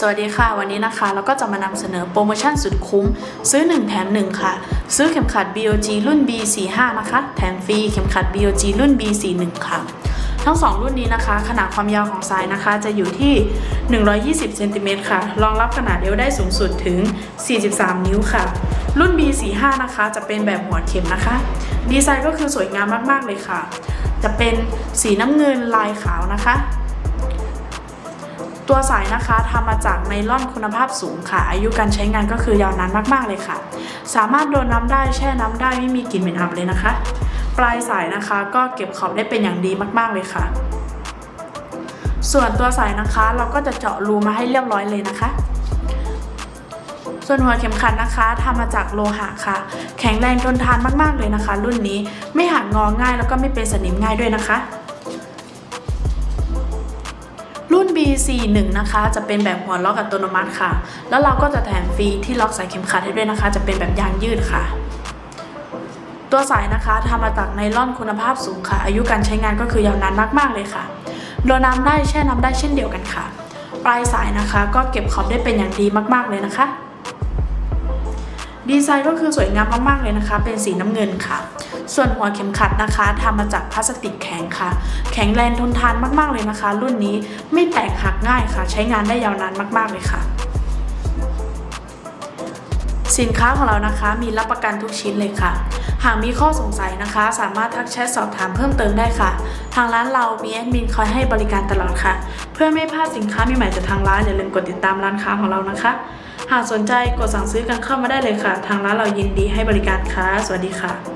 สวัสดีค่ะวันนี้นะคะเราก็จะมานำเสนอโปรโมชั่นสุดคุ้ม ซื้อ 1 แถม 1 ค่ะ ซื้อเข็มขัด BOG รุ่น B45 นะคะ แถมฟรีเข็มขัด BOG รุ่น B41 ค่ะ ทั้ง 2 รุ่นนี้นะคะ ขนาดความยาวของสายนะคะ จะอยู่ที่ 120เซนติเมตรค่ะ รองรับขนาดเอวได้สูงสุดถึง 43 นิ้วค่ะ รุ่น B45 นะคะ จะเป็นแบบหัวเข็มนะคะ ดีไซน์ก็คือสวยงามมากๆเลยค่ะ จะเป็นสีน้ำเงินลายขาวนะคะ ตัวสายนะคะทำมาจากไนล่อนคุณภาพสูงค่ะ อายุการใช้งานก็คือยาวนานมากๆเลยค่ะ สามารถโดนน้ำได้แช่น้ำได้ไม่มีกลิ่นเหม็นอับเลยนะคะ ปลายสายนะคะก็เก็บขอบได้เป็นอย่างดีมากๆเลยค่ะ ส่วนตัวสายนะคะเราก็จะเจาะรูมาให้เรียบร้อยเลยนะคะส่วนหัวเข็มขัดนะคะทำมาจากโลหะค่ะ แข็งแรงทนทานมากๆเลยนะคะ รุ่นนี้ไม่หักงอง่ายแล้วก็ไม่เป็นสนิมง่ายด้วยนะคะ T41 นะคะ จะเป็นแบบหัวล็อกอัตโนมัติค่ะ แล้วเราก็จะแถมฟรีที่ล็อกสายเข็มขัดให้ด้วยนะคะ จะเป็นแบบยางยืดค่ะ ตัวสายนะคะทำมาจากไนล่อนคุณภาพสูงค่ะ อายุการใช้งานก็คือยาวนานมากๆเลยค่ะโดนน้ำได้แช่น้ำได้เช่นเดียวกันค่ะ ปลายสายนะคะ ก็เก็บขอบได้เป็นอย่างดีมากๆเลยนะคะ ดีไซน์ก็คือสวยงามมากๆเลยนะคะ เป็นสีน้ำเงินค่ะ ส่วนหัวเข็มขัดนะคะทำมาจากพลาสติกแข็งค่ะ แข็งแรงทนทานมากๆเลยนะคะ รุ่นนี้ไม่แตกหักง่ายค่ะ ใช้งานได้ยาวนานมากๆเลยค่ะ สินค้าของเรานะคะมีรับประกันทุกชิ้นเลยค่ะ หากมีข้อสงสัยนะคะ สามารถทักแชทสอบถามเพิ่มเติมได้ค่ะ ทางร้านเรามีแอดมินคอยให้บริการตลอดค่ะ เพื่อไม่พลาดสินค้าใหม่ๆจากทางร้านอย่าลืมกดติดตามร้านค้าของเรานะคะหากสนใจกดสั่งซื้อกันเข้ามาได้เลยค่ะ ทางร้านเรายินดีให้บริการค่ะ สวัสดีค่ะ